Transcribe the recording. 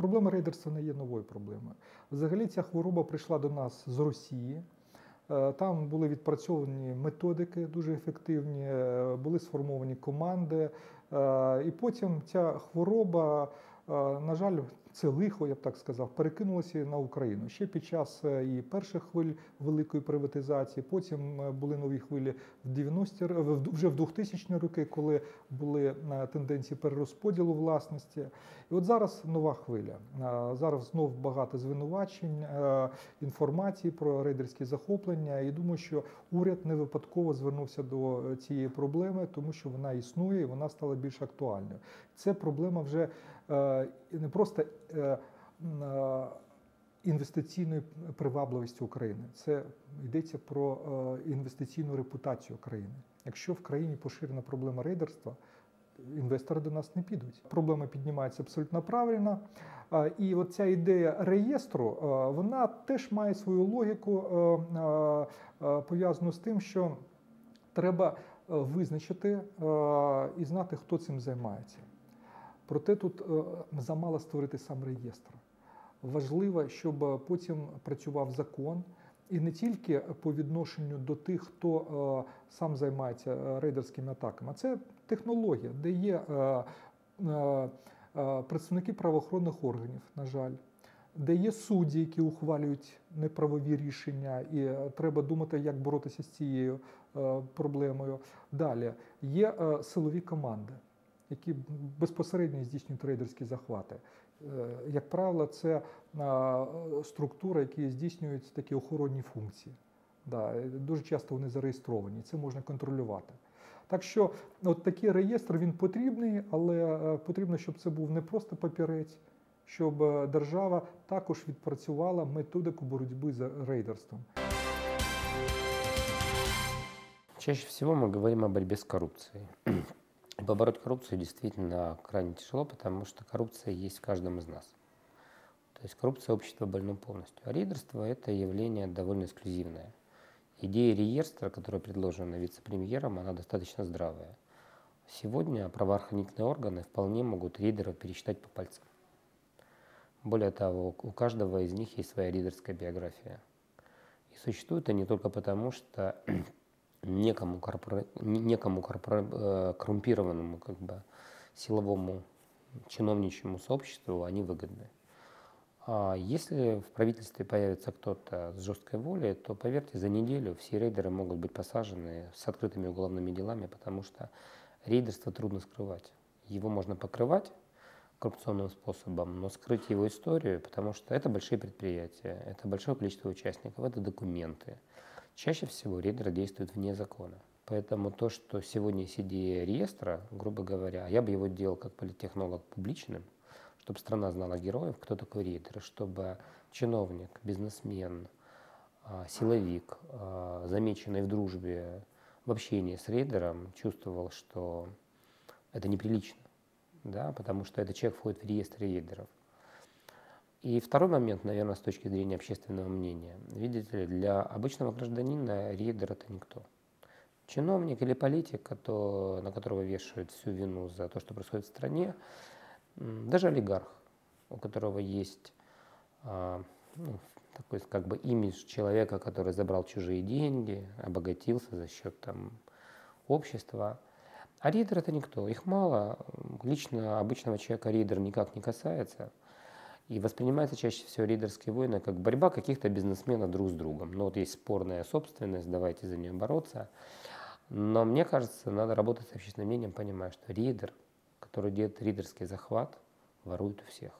Проблема рейдерства не є новою проблемою. Взагалі ця хвороба прийшла до нас з Росії. Е, Там були відпрацьовані методики дуже ефективні, е, були сформовані команди. Е, І потім ця хвороба, на жаль, це лихо, я б так сказав, перекинулося на Україну. Ще під час е, і перших хвиль великої приватизації, потім е, були нові хвилі в 90-ті, вже в 2000 роки, коли були е, тенденції перерозподілу власності. І от зараз нова хвиля. Зараз знов багато звинувачень, інформації про рейдерські захоплення. І думаю, що уряд не випадково звернувся до цієї проблеми, тому що вона існує і вона стала більш актуальною. Це проблема вже е, не просто е, е, інвестиційної привабливості України. Це йдеться про інвестиційну репутацію країни. Якщо в країні поширена проблема рейдерства, інвестори до нас не підуть. Проблема піднімається абсолютно правильно. І от ця ідея реєстру, вона теж має свою логіку, пов'язану з тим, що треба визначити і знати, хто цим займається. Проте тут е, замало створити сам реєстр. Важливо, щоб потім працював закон. І не тільки по відношенню до тих, хто е, сам займається е, рейдерськими атаками, а це технологія, де є е, е, е, представники правоохоронних органів, на жаль, де є судді, які ухвалюють неправові рішення, і е, треба думати, як боротися з цією е, проблемою. Далі є е, силові команди, які безпосередньо здійснюють рейдерські захвати. Е, Як правило, це е, структури, які здійснюють такі охоронні функції. Дуже часто вони зареєстровані, це можна контролювати. Так що от такий реєстр він потрібний, але е, потрібно, щоб це був не просто папірець, щоб держава також відпрацювала методику боротьби з рейдерством. Чаще всего мы говорим о борьбе с коррупцией. Побороть коррупцию действительно крайне тяжело, потому что коррупция есть в каждом из нас. То есть коррупция общества больно полностью. А рейдерство – это явление довольно эксклюзивное. Идея реестра, которая предложена вице-премьером, она достаточно здравая. Сегодня правоохранительные органы вполне могут рейдеров пересчитать по пальцам. Более того, у каждого из них есть своя рейдерская биография. И существуют они только потому, что некому, не- некому корпора- э, коррумпированному как бы, силовому чиновничьему сообществу они выгодны. А если в правительстве появится кто-то с жесткой волей, то, поверьте, за неделю все рейдеры могут быть посажены с открытыми уголовными делами, потому что рейдерство трудно скрывать. Его можно покрывать коррупционным способом, но скрыть его историю, потому что это большие предприятия, это большое количество участников, это документы. Чаще всего рейдеры действуют вне закона. Поэтому то, что сегодня есть идея реестра, грубо говоря, я бы его делал как политтехнолог публичным, чтобы страна знала героев, кто такой рейдер, чтобы чиновник, бизнесмен, а, силовик, а, замеченный в дружбе, в общении с рейдером, чувствовал, что это неприлично, да, потому что этот человек входит в реестр рейдеров. И второй момент, наверное, с точки зрения общественного мнения. Видите ли, для обычного гражданина рейдер это никто. Чиновник или политик, кото- на которого вешают всю вину за то, что происходит в стране, даже олигарх, у которого есть а, ну, такой как бы имидж человека, который забрал чужие деньги, обогатился за счет там, общества. А рейдер это никто, их мало. Лично обычного человека рейдер никак не касается. И воспринимается чаще всего рейдерские войны как борьба каких-то бизнесменов друг с другом. Ну вот есть спорная собственность, давайте за нее бороться. Но мне кажется, надо работать с общественным мнением, понимая, что рейдер, который делает рейдерский захват, ворует у всех.